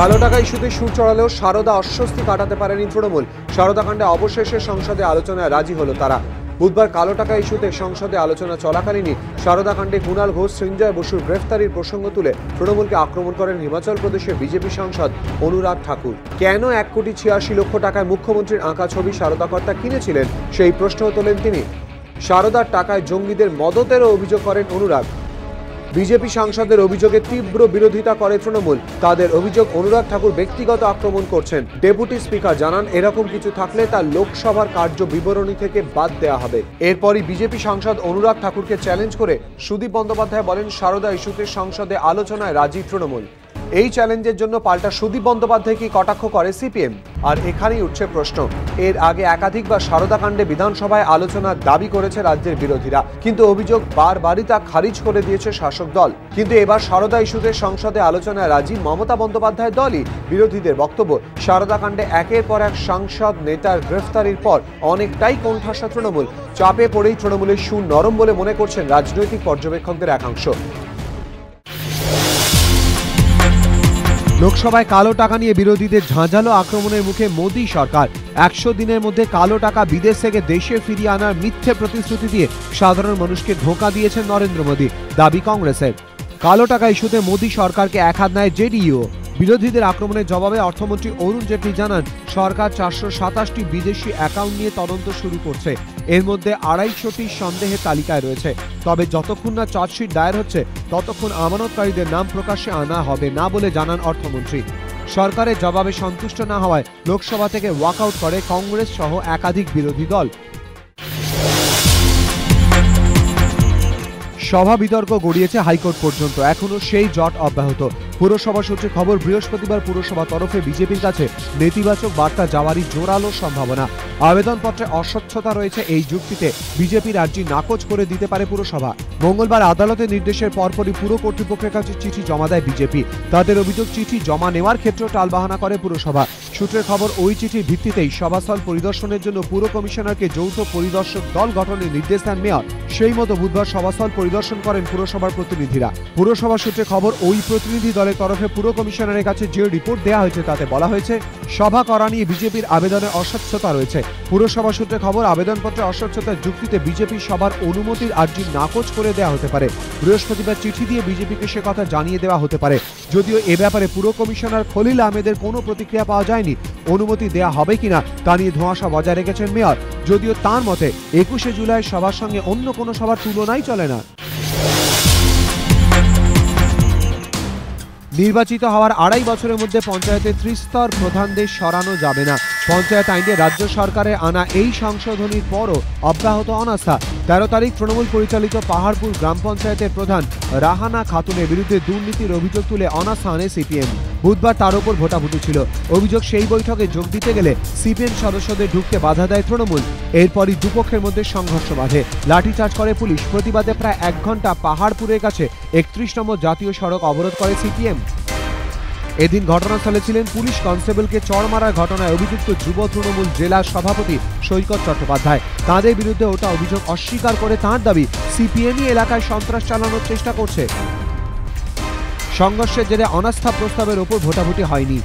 কালো টাকা ইস্যুতে সুর চড়ালেও সারদা অস্বস্তি কাটাতে পারেনি তৃণমূল। সারদা কাণ্ডে অবশেষে সংসদে আলোচনায় রাজি হলো তারা। বুধবার কালো টাকা ইস্যুতে সংসদে আলোচনা চলাকালীনই সারদা কাণ্ডে কুণাল ঘোষ, সঞ্জয় বসুর গ্রেফতারির প্রসঙ্গ তুলে তৃণমূলকে আক্রমণ করেন হিমাচল প্রদেশের বিজেপি সাংসদ অনুরাগ ঠাকুর। কেন এক কোটি ছিয়াশি লক্ষ টাকায় মুখ্যমন্ত্রীর আঁকা ছবি সারদা কর্তা কিনেছিলেন? সেই প্রশ্ন তোলেন তিনি। সারদার টাকায় জঙ্গিদের মদতেরও অভিযোগ করেন অনুরাগ। বিজেপি সাংসদের অভিযোগে তীব্র বিরোধিতা করে তৃণমূল। তাদের অভিযোগ, অনুরাগ ঠাকুর ব্যক্তিগত আক্রমণ করছেন। ডেপুটি স্পিকার জানান, এরকম কিছু থাকলে তা লোকসভার কার্য বিবরণী থেকে বাদ দেওয়া হবে। এরপরই বিজেপি সাংসদ অনুরাগ ঠাকুরকে চ্যালেঞ্জ করে সুদীপ বন্দ্যোপাধ্যায় বলেন, সারদা ইস্যুতে সংসদে আলোচনায় রাজি তৃণমূল। এই চ্যালেঞ্জের জন্য পাল্টা সুদীপ বন্দ্যোপাধ্যায়কে কটাক্ষ করে সিপিএম। আর এখানেই উঠছে প্রশ্ন। এর আগে একাধিকবার সারদা কাণ্ডে বিধানসভায় আলোচনার দাবি করেছে রাজ্যের বিরোধীরা। কিন্তু অভিযোগ বারবারই তা খারিজ করে দিয়েছে শাসক দল। কিন্তু এবার সারদা ইস্যুতে সংসদে আলোচনায় রাজি মমতা বন্দ্যোপাধ্যায় দলই। বিরোধীদের বক্তব্য, সারদা কাণ্ডে একের পর এক সাংসদ নেতার গ্রেফতারির পর অনেকটাই কোণঠাসা তৃণমূল। চাপে পড়েই তৃণমূলের সুর নরম বলে মনে করছেন রাজনৈতিক পর্যবেক্ষকদের একাংশ। লোকসভায় কালো টাকা নিয়ে বিরোধীদের ঝাঁঝালো আক্রমণের মুখে মোদী সরকার। একশো দিনের মধ্যে কালো টাকা বিদেশ থেকে দেশে ফিরিয়ে আনার মিথ্যে প্রতিশ্রুতি দিয়ে সাধারণ মানুষকে ধোঁকা দিয়েছেন নরেন্দ্র মোদী, দাবি কংগ্রেসের। কালো টাকা ইস্যুতে মোদী সরকারকে এক হাত নেয় জেডিইউ। বিরোধীদের আক্রমণের জবাবে অর্থমন্ত্রী অরুণ জেটলি জানান, সরকার চারশো সাতাশটি বিদেশি অ্যাকাউন্ট নিয়ে তদন্ত শুরু করছে। এর মধ্যে আড়াইশোটি সন্দেহের তালিকায় রয়েছে। তবে যতক্ষণ না চার্জশিট দায়ের হচ্ছে, ততক্ষণ আমানতকারীদের নাম প্রকাশ্যে আনা হবে না বলে জানান অর্থমন্ত্রী। সরকারের জবাবে সন্তুষ্ট না হওয়ায় লোকসভা থেকে ওয়াকআউট করে কংগ্রেস সহ একাধিক বিরোধী দল। সভা বিতর্ক গড়িয়েছে হাইকোর্ট পর্যন্ত। এখনও সেই জট অব্যাহত। পুরসভা সূত্রে খবর, বৃহস্পতিবার পুরসভা তরফে বিজেপির কাছে নেতিবাচক বার্তা যাওয়ারই জোরালো সম্ভাবনা। আবেদনপত্রে অস্বচ্ছতা রয়েছে এই যুক্তিতে বিজেপির আর্জি নাকচ করে দিতে পারে পুরসভা। মঙ্গলবার আদালতের নির্দেশের পরপরই পুর কর্তৃপক্ষের কাছে চিঠি জমা দেয় বিজেপি। তাদের অভিযোগ, চিঠি জমা নেওয়ার ক্ষেত্রে টালবাহানা করে পুরসভা। সূত্রের খবর, ওই চিঠির ভিত্তিতেই সভাস্থল পরিদর্শনের জন্য পুর কমিশনারকে যৌথ পরিদর্শক দল গঠনের নির্দেশ দেন মেয়র। সেই মতো বুধবার সভাস্থল পরিদর্শন করেন পুরসভার প্রতিনিধিরা। পুরসভা সূত্রে খবর, ওই প্রতিনিধি দলের তরফে পুর কমিশনারের কাছে যে রিপোর্ট দেওয়া হয়েছে তাতে বলা হয়েছে, সভা করা নিয়ে বিজেপির আবেদনে অস্বচ্ছতা রয়েছে। পুরসভা সূত্রে খবর, আবেদনপত্রে অস্বচ্ছতার যুক্তিতে বিজেপি সবার অনুমতির আর্জি নাকচ করে দেওয়া হতে পারে। বৃহস্পতিবার চিঠি দিয়ে বিজেপিকে সে কথা জানিয়ে দেওয়া হতে পারে। যদিও এ ব্যাপারে পুরো কমিশনার খলিল আহমেদের কোনো প্রতিক্রিয়া পাওয়া যায়নি। অনুমতি দেয়া হবে কিনা তা নিয়ে ধোঁয়াশা বজায় রেখেছেন মেয়র। যদিও তার মতে, একুশে জুলাই সবার সঙ্গে অন্য কোনো সভার তুলনাই চলে না। নির্বাচিত হওয়ার আড়াই বছরের মধ্যে পঞ্চায়েতের ত্রিস্তর প্রধানদের সরানো যাবে না। পঞ্চায়েত আইনে রাজ্য সরকারে আনা এই সংশোধনীর পরও অব্যাহত অনাস্থা। তেরো তারিখ তৃণমূল পরিচালিত পাহাড়পুর গ্রাম পঞ্চায়েতের প্রধান রাহানা খাতুনের বিরুদ্ধে দুর্নীতির অভিযোগ তুলে অনাস্থা আনে সিপিএম। বুধবার তার উপর ভোটাভুটি ছিল। অভিযোগ সেই বৈঠকে যোগ দিতে গেলে সিপিএম সদস্যদের ঢুকতে বাধা দেয় তৃণমূল। এরপরই দুপক্ষের মধ্যে সংঘর্ষ বাধে। লাঠিচার্জ করে পুলিশ। প্রতিবাদে প্রায় এক ঘণ্টা পাহাড়পুরের কাছে একত্রিশ নম্বর জাতীয় সড়ক অবরোধ করে সিপিএম। এদিন ঘটনাস্থলে ছিলেন পুলিশ কনস্টেবলকে চড় মারার ঘটনায় অভিযুক্ত যুব তৃণমূল জেলা সভাপতি সৈকত চট্টোপাধ্যায়। তাঁদের বিরুদ্ধে ওটা অভিযোগ অস্বীকার করে তাঁর দাবি সিপিএমই এলাকায় সন্ত্রাস চালানোর চেষ্টা করছে। সংঘর্ষের জেরে অনাস্থা প্রস্তাবের ওপর ভোটাভুটি হয়নি।